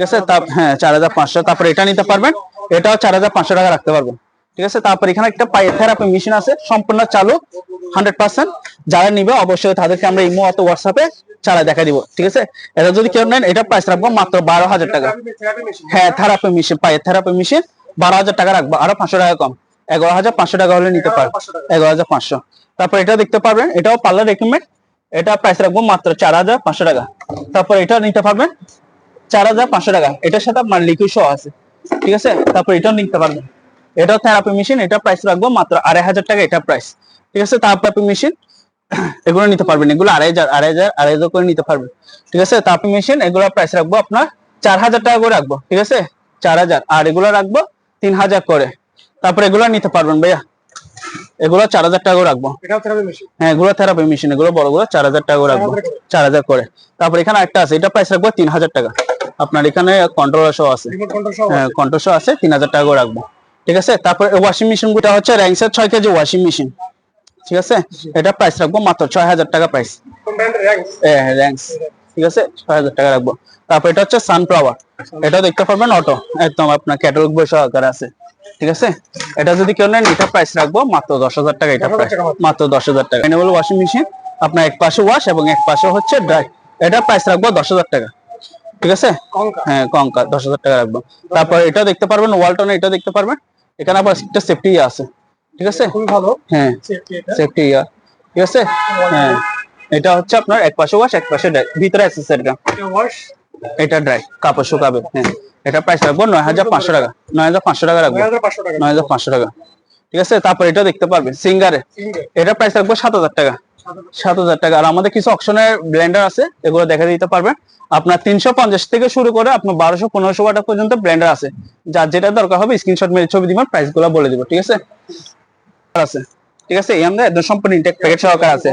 ঠিক আছে? তা হ্যাঁ চার হাজার পাঁচশো। তারপর এটা নিতে পারবেন। এটাও চার হাজার পাঁচশো টাকা রাখতে পারবেন। ঠিক আছে? তারপর এখানে একটা পায়ের থেরাপি মেশিন আছে। সম্পূর্ণ চালু। Hundred percent. যারা নিবে অবশ্যই তাদেরকে আমরা ইমো অত হোয়াটসঅ্যাপে চালা দেখা দিব। ঠিক আছে? এটা যদি কেউ নেন এটা প্রাইস রাখব মাত্র বারো হাজার টাকা। হ্যাঁ থেরাপি মেশিন পায়ের থেরাপি মেশিন বারো হাজার টাকা রাখব। আরও পাঁচশো টাকা কম। এগারো হাজার পাঁচশো টাকা হলে নিতে পারবেন। এগারো হাজার পাঁচশো। তারপর এটা দেখতে পারবেন এটাও পার্লার রেকমেন্ড এটা প্রাইস রাখব মাত্র চার হাজার পাঁচশো টাকা। তারপর এটা নিতে পারবেন। চার হাজার পাঁচশো টাকা। এটার সাথে আপনার লিকুইড শো আছে। ঠিক আছে? তারপর এটাও নিতে পারবেন। এটাও থেরাপি মেশিন এটা প্রাইস রাখব মাত্র আড়াই হাজার টাকা এটা প্রাইস ঠিক আছে? থেরাপি মেশিন এগুলো নিতে পারবেন। এগুলো আড়াই হাজার আড়াই হাজার আড়াই হাজার করে নিতে পারবেন। ঠিক আছে? থেরাপি মেশিন এগুলো প্রাইস রাখব আপনার চার হাজার টাকা করে রাখব। ঠিক আছে? চার হাজার। আর এগুলো রাখব তিন হাজার করে। তারপর এগুলো নিতে পারবেন ভাইয়া। এগুলো চার হাজার টাকা করে রাখব। এটাও থেরাপি মেশিন হ্যাঁ এগুলো থেরাপি মেশিন এগুলো বড়গুলো চার হাজার টাকা করে রাখব। চার হাজার করে। তারপর এখানে একটা আছে এটা প্রাইস রাখব তিন হাজার টাকা। আপনার এখানে কন্ট্রোলার সহ আছে। কন্ট্রোল সহ হ্যাঁ সহ আছে তিন হাজার টাকা করে রাখব। ঠিক আছে? তারপর ওয়াশিং মেশিনগুলো হচ্ছে র্যাঙ্কসের ছয় কেজি ওয়াশিং মেশিন ঠিক আছে? এটা প্রাইস রাখব মাত্র ছয় হাজার টাকা প্রাইস র্যাঙ্কস র্যাঙ্কস ঠিক আছে? ছয় হাজার টাকা রাখব। তারপর এটা হচ্ছে সানফ্লাওয়ার এটা দেখতে পারবেন অটো একদম আপনার ক্যাটালগ বই সহকারে আছে। ঠিক আছে? এটা যদি কেউ নেন এটা প্রাইস রাখব মাত্র দশ হাজার টাকা এটা প্রাইস মাত্র। মাত্র দশ হাজার টাকা। এনেবল ওয়াশিং মেশিন আপনার এক পাশে ওয়াশ এবং এক পাশে হচ্ছে ড্রাই এটা প্রাইস রাখব দশ হাজার টাকা। ঠিক আছে? হ্যাঁ কঙ্কা দশ হাজার টাকা রাখব। তারপর এটা দেখতে পারবেন ওয়ালটন এটা দেখতে পারবেন। এখানে আবার একটা সেফটি আছে ঠিক আছে? ভালো হ্যাঁ সেফটি ইয়ার ঠিক আছে? হ্যাঁ এটা হচ্ছে আপনার এক পাশে ওয়াশ এক পাশে। ভিতরে ওয়াশ এটা ড্রাই কাপড় শুকাবে হ্যাঁ। এটা প্রাইস রাখব নয় হাজার পাঁচশো টাকা নয় হাজার পাঁচশো টাকা রাখব। নয় হাজার পাঁচশো টাকা। ঠিক আছে? তারপর এটা দেখতে পারবে সিঙ্গারে। এটা প্রাইস রাখব সাত হাজার টাকা। সাত হাজার টাকা। আর আমাদের কিছু অপশনের ব্লেন্ডার আছে এগুলো দেখা দিতে পারবেন। আপনার তিনশো পঞ্চাশ থেকে শুরু করে আপনার বারোশো পনেরোশো ওয়াটা পর্যন্ত ব্লেন্ডার আছে। যার যেটা দরকার হবে স্ক্রিনশট মেরে ছবি দিবেন প্রাইসগুলো বলে দিব ঠিক আছে? আছে ঠিক আছে? এই আমাদের একদম সম্পূর্ণ ইনটেক প্যাকেট সহকার আছে।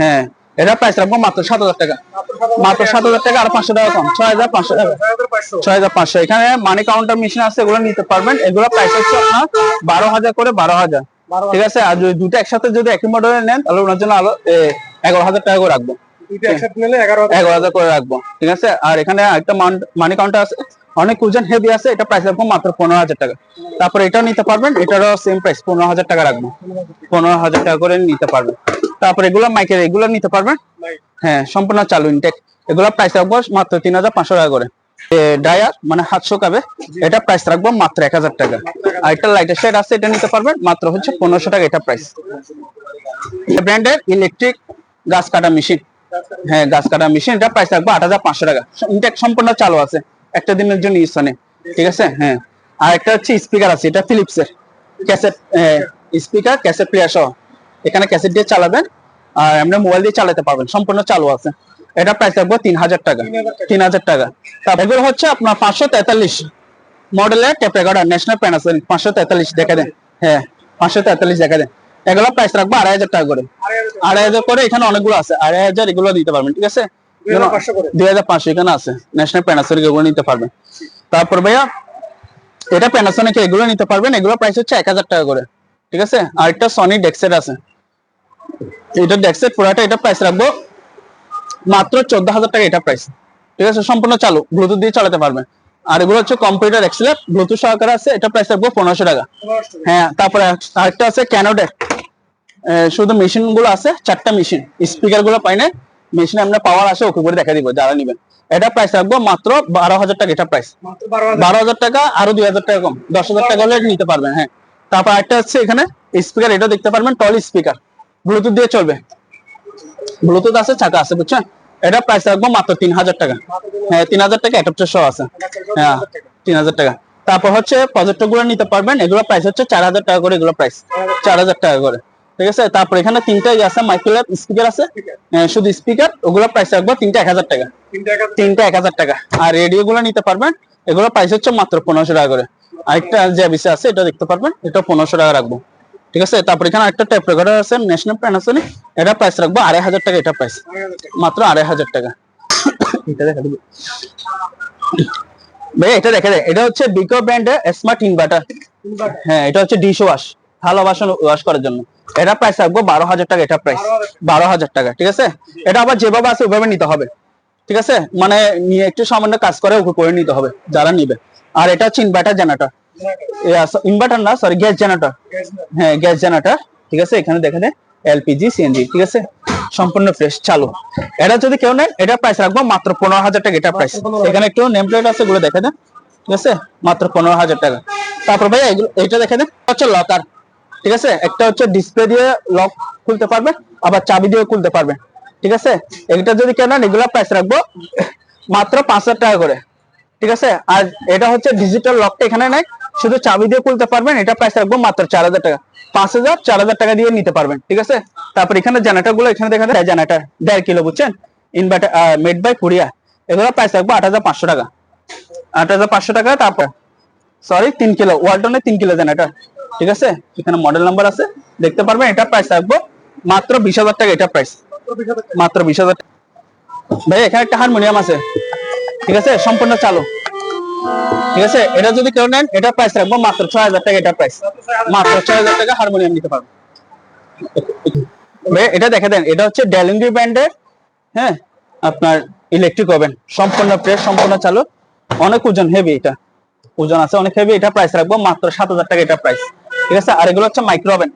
হ্যাঁ এটা প্রাইস রাখব মাত্র সাত হাজার টাকা। মাত্র সাত হাজার টাকা। আর পাঁচশো টাকা কম। ছয় হাজার পাঁচশো টাকা। 6500 ছয় হাজার পাঁচশো। এখানে মানি কাউন্টার মেশিন আছে এগুলো নিতে পারবেন। এগুলো প্রাইস হচ্ছে আপনার বারো হাজার করে বারো হাজার। ঠিক আছে? আর যদি দুটো একসাথে যদি একই মডেলের নেন তাহলে ওনার জন্য আলো এগারো হাজার টাকা করে রাখব। দুইটা একসাথে নিলে 11000 এগারো হাজার করে রাখব। ঠিক আছে? আর এখানে একটা মানি কাউন্টার আছে। অনেক হেভি আছে এটা প্রাইস রাখব মাত্র পনেরো হাজার টাকা। তারপর এটাও নিতে পারবেন এটারও সেম প্রাইস পনেরো হাজার টাকা রাখব। পনেরো হাজার টাকা করে নিতে পারবেন। তারপর এগুলো মাইকের এগুলো নিতে পারবেন? হ্যাঁ সম্পূর্ণ চালু ইনটেক এগুলো প্রাইস রাখব মাত্র তিন হাজার পাঁচশো টাকা করে। ড্রায়ার মানে হাত শুকাবে এটা প্রাইস রাখব মাত্র এক হাজার টাকা। আর একটা লাইটের শেড আছে এটা নিতে পারবেন মাত্র হচ্ছে পনেরোশো টাকা এটা প্রাইস ব্র্যান্ডের ইলেকট্রিক গাছ কাটা মেশিন হ্যাঁ গাছ কাটা মেশিন এটা প্রাইস রাখব আট হাজার পাঁচশো টাকা। ইনটেক সম্পূর্ণ চালু আছে একটা দিনের জন্য ইউজ নেই। ঠিক আছে? হ্যাঁ। আর একটা হচ্ছে স্পিকার আছে এটা ফিলিপসের ক্যাসেট স্পিকার ক্যাসেট প্লেয়ার সহ। এখানে ক্যাসেট দিয়ে চালাবেন আর এমনি মোবাইল দিয়ে চালাতে পারবেন সম্পূর্ণ চালু আছে। এটা প্রাইস রাখব তিন হাজার টাকা। তিন হাজার টাকা। তারপর হচ্ছে আপনার পাঁচশো তেতাল্লিশ মডেলের টেপ রেকর্ডার ন্যাশনাল প্যানাসোনিক পাঁচশো তেতাল্লিশ দেখা দেন। হ্যাঁ পাঁচশো তেতাল্লিশ দেখা দেন। এগুলো প্রাইস রাখব আড়াই হাজার টাকা করে। আড়াই হাজার। করে এখানে অনেকগুলো আছে। আড়াই হাজার এগুলো দিতে পারবেন ঠিক আছে? 2500 দুই হাজার পাঁচশো এখানে আছে। ন্যাশনাল প্যানাসোনিক এগুলো নিতে পারবেন। তারপর ভাইয়া এটা প্যানাসোনিক এগুলো নিতে পারবেন। এগুলো প্রাইস হচ্ছে এক হাজার টাকা করে ঠিক আছে? আর একটা সনি ডেক্সেট আছে। এটা ডেক্সেট পুরাটা এটা প্রাইস রাখব মাত্র চোদ্দ হাজার টাকা এটা প্রাইস ঠিক আছে সম্পূর্ণ চালু ব্লুটুথ দিয়ে চালাতে পারবেন আর এগুলো হচ্ছে কম্পিউটার এক্সেলেট ব্লুটুথ সহকারে আছে এটা প্রাইস রাখব পনেরোশো টাকা। হ্যাঁ তারপরে আরেকটা আছে ক্যানোডেক শুধু মেশিনগুলো আছে চারটা মেশিন স্পিকারগুলো পাই না মেশিনে আমরা পাওয়ার আছে ওকে করে দেখা দিব যারা নিবেন। এটা প্রাইস রাখব মাত্র বারো হাজার টাকা এটা প্রাইস বারো হাজার টাকা। আরও দুই হাজার টাকা কম দশ হাজার টাকা হলে নিতে পারবেন হ্যাঁ। তারপর একটা হচ্ছে এখানে স্পিকার এটা দেখতে পারবেন টল স্পিকার ব্লুটুথ দিয়ে চলবে। ব্লুটুথ আছে চাকা আছে বুঝছেন? এটা প্রাইস রাখব মাত্র তিন হাজার টাকা। হ্যাঁ তিন হাজার টাকা অ্যাডাপ্টার সহ আছে। হ্যাঁ তিন হাজার টাকা। তারপর হচ্ছে প্রজেক্টরগুলো নিতে পারবেন এগুলো প্রাইস হচ্ছে চার হাজার টাকা করে এগুলো প্রাইস চার হাজার টাকা করে। ঠিক আছে? তারপর এখানে তিনটা আছে মাইক্রোল্যাব স্পিকার আছে। হ্যাঁ, শুধু স্পিকার ওগুলো প্রাইস রাখব তিনটা এক হাজার টাকা। তিনটা এক হাজার টাকা। আর রেডিও গুলো নিতে পারবেন এগুলো প্রাইস হচ্ছে মাত্র পনেরোশো টাকা করে। আরেকটা যে বিষয় আছে এটা দেখতে পারবেন এটা পনেরোশো টাকা রাখব। ঠিক আছে? তারপর এখানে একটা টাইপ রেকর্ডার আছে ন্যাশনাল প্যানাসোনিক এটা প্রাইস রাখব আড়াই হাজার টাকা এটা প্রাইস মাত্র আড়াই হাজার টাকা। এটা দেখা দিবি। ভাই, এটা দেখা যায় এটা হচ্ছে বিকো ব্র্যান্ডের স্মার্ট ইনভার্টার হ্যাঁ এটা হচ্ছে ডিশ ওয়াশ থালা বাসন ওয়াশ করার জন্য। এটা প্রাইস রাখব বারো হাজার টাকা, এটা প্রাইস বারো হাজার টাকা, ঠিক আছে? এটা আবার যেভাবে আছে ওইভাবে নিতে হবে। ঠিক আছে? মানে নিয়ে একটু সামান্য কাজ করে করে নিতে হবে, যারা নিবে। আর এটা হচ্ছে ইনভার্টার জেনারেটর ইনভার্টার না সরি গ্যাস জেনারেটর হ্যাঁ গ্যাস জেনারেটর ঠিক আছে? এখানে দেখে দেন এলপিজি সিএনজি ঠিক আছে? সম্পূর্ণ ফ্রেশ চালু। এটা যদি কেউ নেন এটা প্রাইস রাখব মাত্র পনেরো হাজার টাকা এটা প্রাইস এখানে একটু নেম প্লেট আছে এগুলো দেখে দেন ঠিক আছে? মাত্র পনেরো হাজার টাকা। তারপর ভাই এগুলো এটা দেখে দেন হচ্ছে লকার ঠিক আছে? একটা হচ্ছে ডিসপ্লে দিয়ে লক খুলতে পারবে আবার চাবি দিয়ে খুলতে পারবে ঠিক আছে? এটা যদি কেউ নেন এগুলো প্রাইস রাখব মাত্র পাঁচ হাজার টাকা করে ঠিক আছে? আর এটা হচ্ছে ডিজিটাল লকটা এখানে নাই শুধু চাবি দিয়ে খুলতে পারবেন, এটা প্রাইস রাখব মাত্র চার হাজার টাকা। পাঁচ হাজার, চার হাজার টাকা দিয়ে নিতে পারবেন, ঠিক আছে? তারপর এখানে জেনারেটরগুলো, এখানে দেখা যায় জেনারেটর দেড় কিলো, বুঝছেন? ইনভার্টার মেড বাই কুরিয়া এগুলো প্রাইস রাখব আট হাজার পাঁচশো টাকা। আট হাজার পাঁচশো টাকা, তারপর সরি তিন কিলো ওয়ালটনের তিন কিলো জেনারেটর ঠিক আছে? এখানে মডেল নাম্বার আছে, দেখতে পারবেন, এটা প্রাইস রাখব মাত্র বিশ হাজার টাকা, এটা প্রাইস মাত্র বিশ হাজার টাকা। ভাই, এখানে একটা হারমোনিয়াম আছে, ঠিক আছে? সম্পূর্ণ চালু। ঠিক আছে? এটা যদি কেউ নেন, এটা প্রাইস রাখব মাত্র ছয় হাজার টাকা এটা প্রাইস মাত্র ছয় হাজার টাকা হারমোনিয়াম নিতে পারবেন এটা দেখে দেন, এটা হচ্ছে ডেলিঙ্গি ব্র্যান্ডের হ্যাঁ? আপনার ইলেকট্রিক ওভেন সম্পূর্ণ প্রেস সম্পূর্ণ চালু। অনেক ওজন হেভি এটা। ওজন আছে, অনেক হেভি এটা প্রাইস রাখব মাত্র সাত হাজার টাকা এটা প্রাইস ঠিক আছে? আর এগুলো হচ্ছে মাইক্রো ওভেন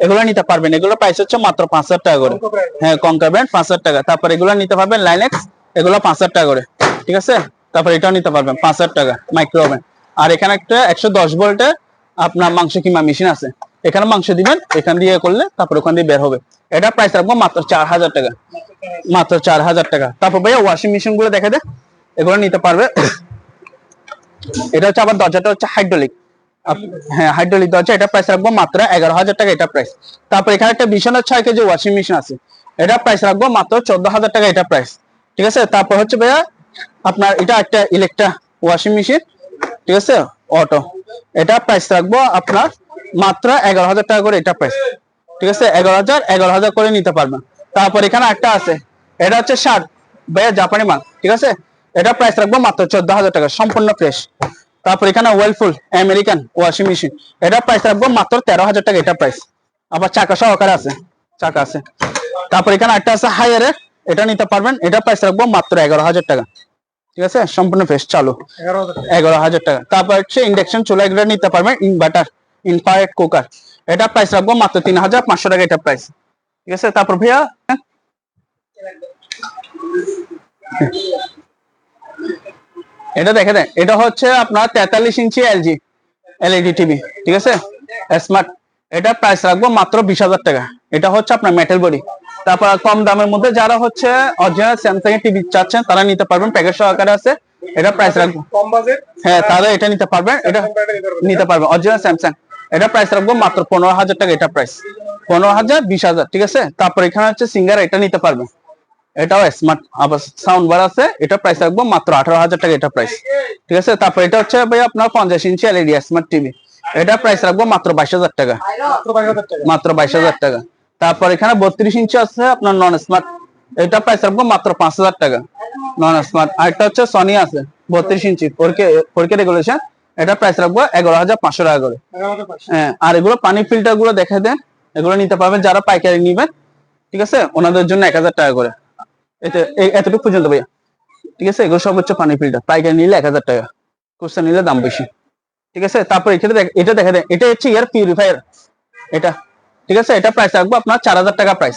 এগুলো নিতে পারবেন। এগুলো প্রাইস হচ্ছে মাত্র পাঁচ হাজার টাকা করে। হ্যাঁ কঙ্কার ব্র্যান্ড পাঁচ হাজার টাকা। তারপর এগুলো নিতে পারবেন লাইনেক্স এগুলো পাঁচ হাজার টাকা করে। ঠিক আছে? তারপর এটাও নিতে পারবেন, পাঁচ হাজার টাকা মাইক্রো ওভেন আর এখানে একটা একশো দশ ভোল্টের আপনার মাংস কিমা মেশিন আছে। এখানে মাংস দিবেন, এখান দিয়ে করলে তারপর ওখান দিয়ে বের হবে। এটা প্রাইস রাখব মাত্র চার হাজার টাকা। মাত্র চার হাজার টাকা। তারপর ভাইয়া ওয়াশিং মেশিনগুলো দেখে দে, এগুলো নিতে পারবে। এটা হচ্ছে আবার দরজাটা হচ্ছে হাইড্রোলিক হ্যাঁ হাইড্রোলিক দরজা, এটা প্রাইস রাখব মাত্র এগারো হাজার টাকা এটা প্রাইস তারপর এখানে একটা বিছানা ছয় কেজি ওয়াশিং মেশিন আছে। এটা প্রাইস রাখব মাত্র চোদ্দ হাজার টাকা এটা প্রাইস ঠিক আছে? তারপর হচ্ছে ভাইয়া আপনার এটা একটা ইলেকট্রা ওয়াশিং মেশিন ঠিক আছে? অটো এটা প্রাইস রাখব আপনার মাত্র এগারো হাজার টাকা করে এটা প্রাইস ঠিক আছে? এগারো হাজার এগারো হাজার করে নিতে পারবেন। তারপর এখানে একটা আছে। এটা হচ্ছে শার্ট ভাইয়া জাপানি মাল, ঠিক আছে? এটা প্রাইস রাখব মাত্র চোদ্দ হাজার টাকা, সম্পূর্ণ ফ্রেশ তারপর এখানে ওয়েলফুল আমেরিকান ওয়াশিং মেশিন এটা প্রাইস রাখব মাত্র তেরো হাজার টাকা এটা প্রাইস আবার চাকা সহকারে আছে, চাকা আছে। তারপর এখানে একটা আছে হায়ারে এটা নিতে পারবেন এটা প্রাইস রাখব মাত্র এগারো হাজার টাকা। ঠিক আছে? সম্পূর্ণ ফ্রেশ চালু। এগারো হাজার টাকা। তারপর হচ্ছে ইন্ডাকশন চুলা এগুলো নিতে পারবেন ইনভার্টার ইনফারেট কুকার এটা প্রাইস রাখব মাত্র তিন হাজার পাঁচশো টাকা এটা প্রাইস ঠিক আছে? তারপর ভাইয়া হ্যাঁ? এটা দেখে দেন এটা হচ্ছে আপনার তেতাল্লিশ ইঞ্চি এলজি এলইডি টিভি ঠিক আছে? স্মার্ট এটা প্রাইস রাখব মাত্র বিশ হাজার টাকা। এটা হচ্ছে আপনার মেটাল বডি তারপর কম দামের মধ্যে যারা হচ্ছে অরিজিনাল স্যামসাং এর টিভি চাচ্ছেন তারা নিতে পারবেন প্যাকেজ সহকারে আছে। এটা প্রাইস রাখব। কম বাজেট হ্যাঁ তাহলে এটা নিতে পারবেন এটা নিতে পারবেন অরিজিনাল স্যামসাং এটা প্রাইস রাখব মাত্র পনেরো হাজার টাকা এটা প্রাইস পনেরো হাজার বিশ হাজার ঠিক আছে? তারপর এখানে হচ্ছে সিঙ্গার এটা নিতে পারবেন এটাও স্মার্ট আবার সাউন্ড বার আছে এটা প্রাইস রাখব মাত্র আঠারো হাজার টাকা এটা প্রাইস ঠিক আছে? তারপর এটা হচ্ছে ভাই আপনার পঞ্চাশ ইঞ্চি এলইডি স্মার্ট টিভি এটা প্রাইস রাখব মাত্র বাইশ হাজার টাকা। মাত্র বাইশ হাজার টাকা। তারপর এখানে বত্রিশ ইঞ্চি আছে আপনার নন স্মার্ট এটা প্রাইস রাখব মাত্র পাঁচ হাজার টাকা নন স্মার্ট আর একটা হচ্ছে সনি আছে বত্রিশ ইঞ্চি ফোরকে ফোরকে রেগুলেশন এটা প্রাইস রাখব এগারো হাজার পাঁচশো টাকা করে। হ্যাঁ আর এগুলো পানি ফিল্টারগুলো দেখে দেন এগুলো নিতে পারবেন যারা পাইকারি নিবেন ঠিক আছে? ওনাদের জন্য এক হাজার টাকা করে। এতে এতটুকু পর্যন্ত ভাইয়া। ঠিক আছে? এগুলো সব হচ্ছে পানি ফিল্টার পাইকারি নিলে এক হাজার টাকা খুচরা নিলে দাম বেশি। ঠিক আছে? তারপর এখানে এটা দেখে দেন এটা হচ্ছে ইয়ার পিউরিফায়ার এটা ঠিক আছে? এটা প্রাইস রাখব আপনার চার হাজার টাকা প্রাইস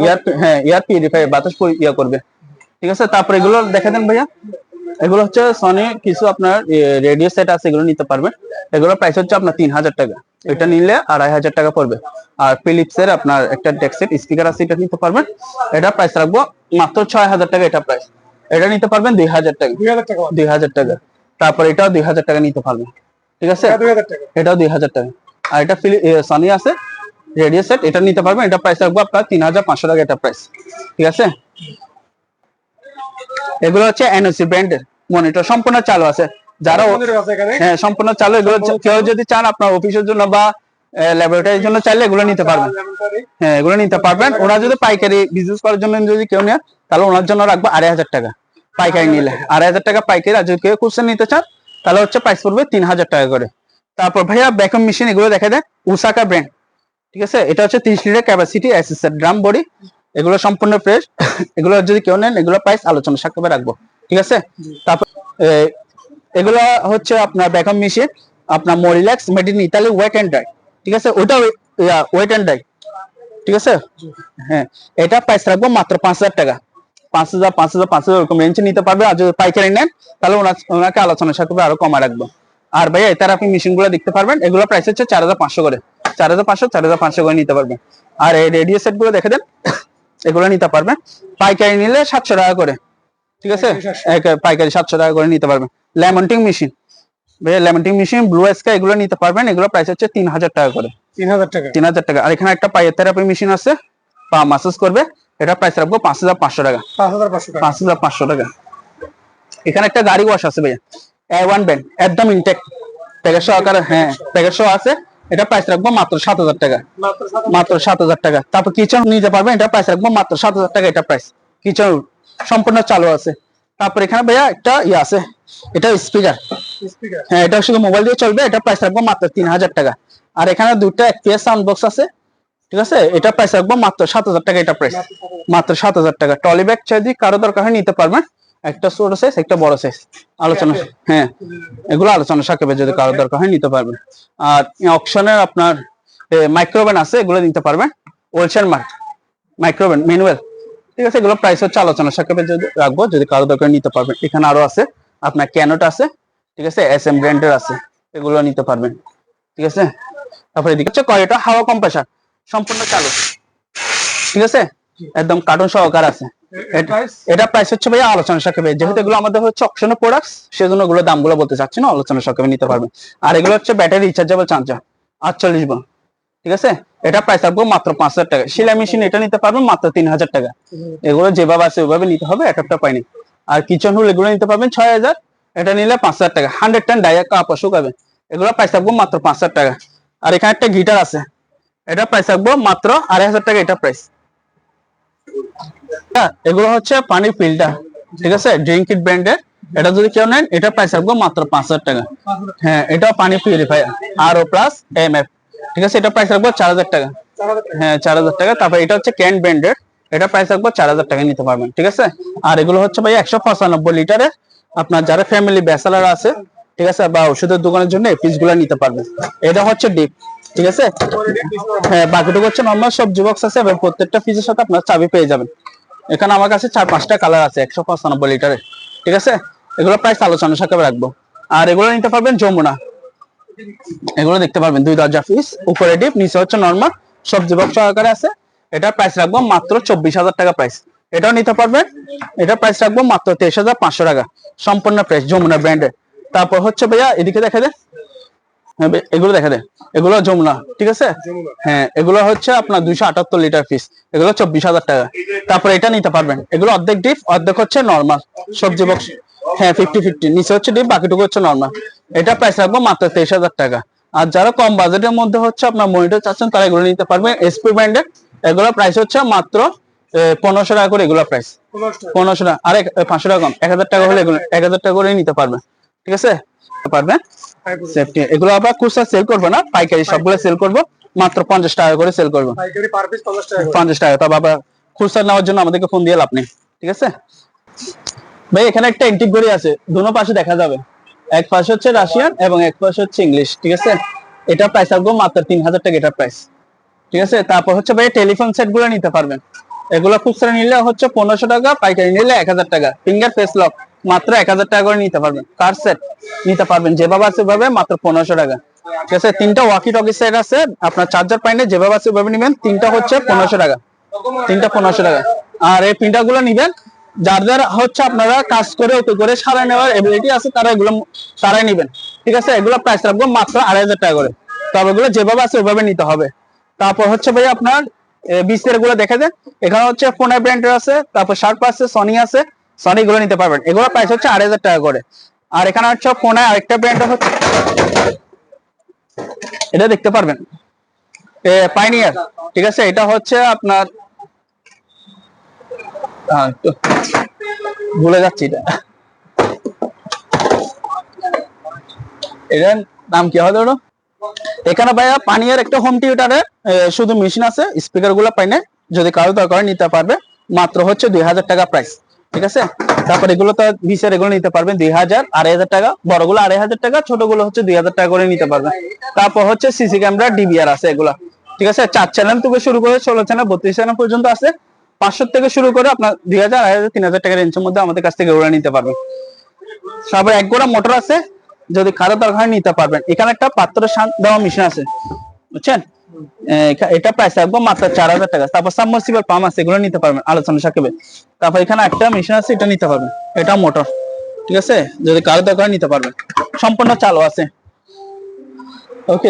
ইয়ার হ্যাঁ ইয়ার পিউরিফায়ার বাতাস পরি- ইয়া করবে। ঠিক আছে? তারপর এগুলো দেখে দেন ভাইয়া। এগুলো হচ্ছে সনি কিছু আপনার রেডিও সেট আছে এগুলো নিতে পারবেন। এগুলো প্রাইস হচ্ছে আপনার তিন হাজার টাকা। এটা নিলে আড়াই হাজার টাকা পড়বে। আর ফিলিপস এর আপনার একটা ডেক্সেট স্পিকার আছে এটা নিতে পারবেন। এটা প্রাইস রাখব মাত্র ছয় হাজার টাকা এটা প্রাইস এটা নিতে পারবেন দুই হাজার টাকা। দুই হাজার টাকা। তারপর এটাও দুই হাজার টাকা নিতে পারবেন। ঠিক আছে? এটাও দুই হাজার টাকা। আর এটা সনি আছে। রেডিও সেট এটা নিতে পারবেন এটা প্রাইস রাখব আপনার তিন হাজার পাঁচশো টাকা এটা প্রাইস ঠিক আছে? এগুলো হচ্ছে এনওসি ব্র্যান্ডের মনিটর সম্পূর্ণ চালু আছে। যারা ও- আছে? এখানে হ্যাঁ সম্পূর্ণ চালু এগুলো কেউ যদি চান আপনার অফিসের জন্য বা ল্যাবরেটরির জন্য চাইলে এগুলো নিতে পারবেন। হ্যাঁ এগুলো নিতে পারবেন। ওরা যদি পাইকারি বিজনেস করার জন্য যদি কেউ নেয় তাহলে ওনার জন্য রাখব আড়াই হাজার টাকা। পাইকারি নিলে। আড়াই হাজার টাকা পাইকারি। আর যদি কেউ খুচরা নিতে চান তাহলে হচ্ছে প্রাইস পড়বে তিন হাজার টাকা করে। তারপর ভাইয়া ব্যাকআপ মেশিন এগুলো দেখা দেয় উসাকা ব্র্যান্ড ঠিক আছে? এটা হচ্ছে তিরিশ লিটার ক্যাপাসিটি অ্যাসিস্টার ড্রাম বডি এগুলো সম্পূর্ণ ফ্রেশ এগুলো যদি কেউ নেন এগুলো প্রাইস আলোচনা সাক্ষেপে রাখব। ঠিক আছে? তারপর এগুলো হচ্ছে আপনার ব্যাকআপ মেশিন আপনার মোরিল্যাক্স made in Italy wet and dry ঠিক আছে? ওটা ওয়েট অ্যান্ড ডাই ঠিক আছে? হ্যাঁ। এটা প্রাইস রাখব মাত্র পাঁচ হাজার টাকা। পাঁচ হাজার পাঁচ হাজার পাঁচ হাজার ওরকম রেঞ্জে নিতে পারবে। আর যদি পাইকারি নেন তাহলে ওনা- ওনাকে আলোচনা সাক্ষেপে আরও কমা রাখব। আর ভাইয়া এটার আপনি মেশিনগুলো দেখতে পারবেন। এগুলো প্রাইস হচ্ছে চার হাজার পাঁচশো করে। চার হাজার পাঁচশো চার হাজার পাঁচশো করে নিতে পারবেন আর এই রেডিও সেটগুলো দেখে দেন এগুলো নিতে পারবেন পাইকারি নিলে সাতশো টাকা করে ঠিক আছে? পাইকারি 700 সাতশো টাকা করে নিতে পারবেন লেমন্টিং মেশিন ভাইয়া লেমন্টিং মেশিন ব্লু স্কাই এগুলো নিতে পারবেন এগুলো প্রাইস হচ্ছে তিন হাজার টাকা করে। তিন হাজার টাকা। তিন হাজার টাকা। আর এখানে একটা পায়ের থেরাপি মেশিন আছে পা মাসাজ করবে এটা প্রাইস রাখব পাঁচ হাজার পাঁচশো টাকা। পাঁচ হাজার পাঁচশো টাকা। পাঁচ হাজার পাঁচশো টাকা। এখানে একটা গাড়ি ওয়াশ আছে ভাইয়া এ ওয়ান ব্যান্ড একদম ইনটেক প্যাকেট সহকারে হ্যাঁ প্যাকেট সহ আছে। এটা প্রাইস রাখব মাত্র সাত হাজার টাকা। মাত্র সাত হাজার টাকা। তারপর কিচেন নিতে পারবেন এটা প্রাইস রাখব মাত্র সাত হাজার টাকা এটা প্রাইস কিচেন সম্পূর্ণ চালু আছে। তারপর এখানে ভাইয়া একটা ইয়ে আছে এটা স্পিকার হ্যাঁ এটা শুধু মোবাইল দিয়ে চলবে এটা প্রাইস রাখব মাত্র তিন হাজার টাকা। আর এখানে দুটো এফপিএস সাউন্ড বক্স আছে ঠিক আছে? এটা প্রাইস রাখব মাত্র সাত হাজার টাকা এটা প্রাইস মাত্র সাত হাজার টাকা। টলি ব্যাগ যদি কারও দরকার হয় নিতে পারবেন। একটা ছোট সাইজ একটা বড় সাইজ আলোচনা হ্যাঁ এগুলো আলোচনা সাকেবে যদি কারও দরকার হয় নিতে পারবেন। আর অপশনের আপনার মাইক্রোভেন আছে এগুলো নিতে পারবেন। ওলসেন মার্ক মাইক্রোভেন ম্যানুয়াল ঠিক আছে এগুলো প্রাইস হচ্ছে আলোচনা সাকেবে যদি রাখব যদি কারও দরকার নিতে পারবেন। এখানে আরও আছে আপনার ক্যানোট আছে ঠিক আছে এস এম ব্র্যান্ডের আছে এগুলো নিতে পারবেন। ঠিক আছে তারপরে এদিকে হচ্ছে কয়টা? হাওয়া কম্প্রেসার সম্পূর্ণ চালু। ঠিক আছে একদম কার্টুন সহকার আছে। এটা- প্রাইস হচ্ছে ভাইয়া আলোচনা সাকেবে যেহেতু এগুলো আমাদের হচ্ছে অপশনের প্রোডাক্টস সেজন্য এগুলো দামগুলো বলতে চাচ্ছি না আলোচনা সাকেবে নিতে পারবেন। আর এগুলো হচ্ছে ব্যাটারি রিচার্জেবল চার্জার আটচল্লিশ বোন ঠিক আছে? এটা প্রাইস রাখব মাত্র পাঁচ হাজার টাকা। সেলাই মেশিন এটা নিতে পারবেন মাত্র তিন হাজার টাকা। এগুলো যেভাবে আছে ওইভাবে নিতে হবে এক একটা পাইনি। আর কিচেন হুল এগুলো নিতে পারবেন ছয় হাজার এটা নিলে পাঁচ হাজার টাকা। হান্ড্রেড টেন ডাইয়া কাপ শুকাবে এগুলো প্রাইস রাখব মাত্র পাঁচ হাজার টাকা। আর এখানে একটা গিটার আছে। এটা প্রাইস রাখব মাত্র আড়াই হাজার টাকা এটা প্রাইস হ্যাঁ, এগুলো হচ্ছে পানির ফিল্টার ঠিক আছে? ড্রিঙ্ক ইট ব্র্যান্ডের এটা যদি কেউ নেন এটা প্রাইস রাখব মাত্র পাঁচ হাজার টাকা। হ্যাঁ এটাও পানি purifier R O plus M F ঠিক আছে? এটা প্রাইস রাখব চার হাজার টাকা। হ্যাঁ চার হাজার টাকা। তারপর এটা হচ্ছে ক্যান ব্র্যান্ডের এটা প্রাইস রাখব চার হাজার টাকা নিতে পারবেন ঠিক আছে? আর এগুলো হচ্ছে ভাই একশো পঁচানব্বই লিটারের আপনার যারা ফ্যামিলি ব্যাচেলার আছে ঠিক আছে? বা ওষুধের দোকানের জন্য এই পিসগুলো নিতে পারবেন। এটা হচ্ছে ডিপ ঠিক আছে? হ্যাঁ বাকিটুকু হচ্ছে নর্মাল সবজি বক্স আছে এবং প্রত্যেকটা পিসের সাথে আপনার চাবি পেয়ে যাবেন। এখানে আমার কাছে চার পাঁচটা কালার আছে একশো পঁচানব্বই লিটারের ঠিক আছে? এগুলো প্রাইস আলোচনা সাথে রাখব। আর এগুলো নিতে পারবেন যমুনা। এগুলো দেখতে পারবেন দুই দরজা পিস উপরে ডিপ নিচে হচ্ছে নর্মাল সবজি বক্স সহকারে আছে। এটা প্রাইস রাখব মাত্র চব্বিশ হাজার টাকা প্রাইস এটাও নিতে পারবেন। এটা প্রাইস রাখব মাত্র তেইশ হাজার পাঁচশো টাকা। সম্পূর্ণ প্রাইস যমুনা ব্র্যান্ডের তারপর হচ্ছে ভাইয়া এদিকে দেখে ভাই, এগুলো দেখা দে। এগুলো যমুনা ঠিক আছে? হ্যাঁ এগুলো হচ্ছে আপনার দুইশো আটাত্তর লিটার ফিস এগুলো চব্বিশ হাজার টাকা। তারপরে এটা নিতে পারবেন। এগুলো অর্ধেক ডিপ অর্ধেক হচ্ছে নর্মাল সবজি বক্স হ্যাঁ ফিফটি ফিফটি নিচে হচ্ছে ডিপ বাকিটুকু হচ্ছে নর্মাল এটা প্রাইস রাখব মাত্র তেইশ হাজার টাকা। আর যারা কম বাজেটের মধ্যে হচ্ছে আপনার মনিটর চাচ্ছেন তারা এগুলো নিতে পারবেন। এসপি ব্র্যান্ডের এগুলো প্রাইস হচ্ছে মাত্র পনেরোশো টাকা করে এগুলো প্রাইস পনেরোশো টাকা। আর পাঁচশো টাকা কম। এক হাজার টাকা হলে এগুলো এক হাজার টাকা করে নিতে পারবেন। ঠিক আছে? পারবেন। সেফটি এগুলো আবার খুচরা সেল করব না পাইকারি সবগুলো সেল করব মাত্র পঞ্চাশ টাকা করে সেল করব। পাইকারি পার পিস পঞ্চাশ টাকা খুচরা নেওয়ার জন্য আমাদেরকে ফোন দিয়ে লাভ নেই ঠিক আছে? ভাই এখানে একটা এন্টিক ঘড়ি আছে দুনো পাশে দেখা যাবে। এক পাশে হচ্ছে রাশিয়ান এবং এক পাশে হচ্ছে ইংলিশ ঠিক আছে? এটা প্রাইস আসব মাত্র তিন হাজার টাকা এটা প্রাইস ঠিক আছে? তারপর হচ্ছে ভাই টেলিফোন সেটগুলো নিতে পারবেন। এগুলো খুচরা নিলে হচ্ছে পনেরোশো টাকা পাইকারি নিলে এক হাজার টাকা। ফিঙ্গার ফেস লক মাত্র এক হাজার টাকা করে নিতে পারবেন। কার সেট নিতে পারবেন। যেভাবে আছে ওইভাবে মাত্র পনেরোশো টাকা। ঠিক আছে? তিনটা ওয়াকি টকি সেট আছে। আপনার চার্জার পাইনে যেভাবে আছে ওইভাবে নিবেন। তিনটা হচ্ছে পনেরোশো টাকা। তিনটা পনেরোশো টাকা। আর এই প্রিন্টারগুলো নিবেন যাদের হচ্ছে আপনারা কাজ করে ওকে করে, সারাই নেওয়ার এবিলিটি আছে, তারা এগুলো সারাই নিবেন। ঠিক আছে? এগুলো প্রাইস রাখব মাত্র আড়াই হাজার টাকা করে। তবে এগুলো যেভাবে আছে ওইভাবে নিতে হবে। তারপর হচ্ছে ভাই আপনার বিসেরগুলো দেখে দেন এখানে হচ্ছে ফোন ব্র্যান্ডের আছে, তারপর শার্প আছে সনি আছে। সনি গুলো নিতে পারবেন। এগুলো প্রাইস হচ্ছে আড়াই হাজার টাকা করে। আর এখানে হচ্ছে ফোনে আরেকটা ব্র্যান্ড হচ্ছে এটা দেখতে পারবেন। পাইনিয়ার ঠিক আছে? এটা হচ্ছে আপনার ভুলে যাচ্ছি এটা। এটার নাম কি হবে এখানে ভাইয়া পানিয়ার একটা হোম থিয়েটারে শুধু মেশিন আছে স্পিকারগুলো পাইনে যদি কারও দরকার নিতে পারবে। মাত্র হচ্ছে দুই হাজার টাকা প্রাইস ঠিক আছে? তারপর এগুলো তো বিশের এগুলো নিতে পারবেন দুই হাজার, আড়াই হাজার টাকা। বড়গুলো আড়াই হাজার টাকা, ছোটগুলো হচ্ছে দুই হাজার টাকা করে নিতে পারবেন। তারপর হচ্ছে সিসি ক্যামেরা ডিবিআর আছে এগুলা। ঠিক আছে? চার চ্যানেল থেকে শুরু করে ষোলো চ্যানেল বত্রিশ চ্যানেল পর্যন্ত আছে। পাঁচশো থেকে শুরু করে আপনার দুই হাজার, আড়াই হাজার, তিন হাজার টাকা রেঞ্জের মধ্যে আমাদের কাছ থেকে ওরা নিতে পারবেন। তারপর এক গোড়া মোটর আছে, যদি খারাপ দরকার নিতে পারবেন। এখানে একটা পাত্র দেওয়া মেশিন আছে। বুঝছেন? এটা প্রাইস থাকবে মাত্র চার হাজার টাকা। তারপর সাবমার্সিবল পাম্প আছে, এগুলো নিতে পারবেন, আলোচনা সাকিবে তারপর এখানে একটা মেশিন আছে, এটা নিতে পারবেন। এটা মোটর ঠিক আছে? যদি কারও দরকার নিতে পারবেন। সম্পূর্ণ চালু আছে। ওকে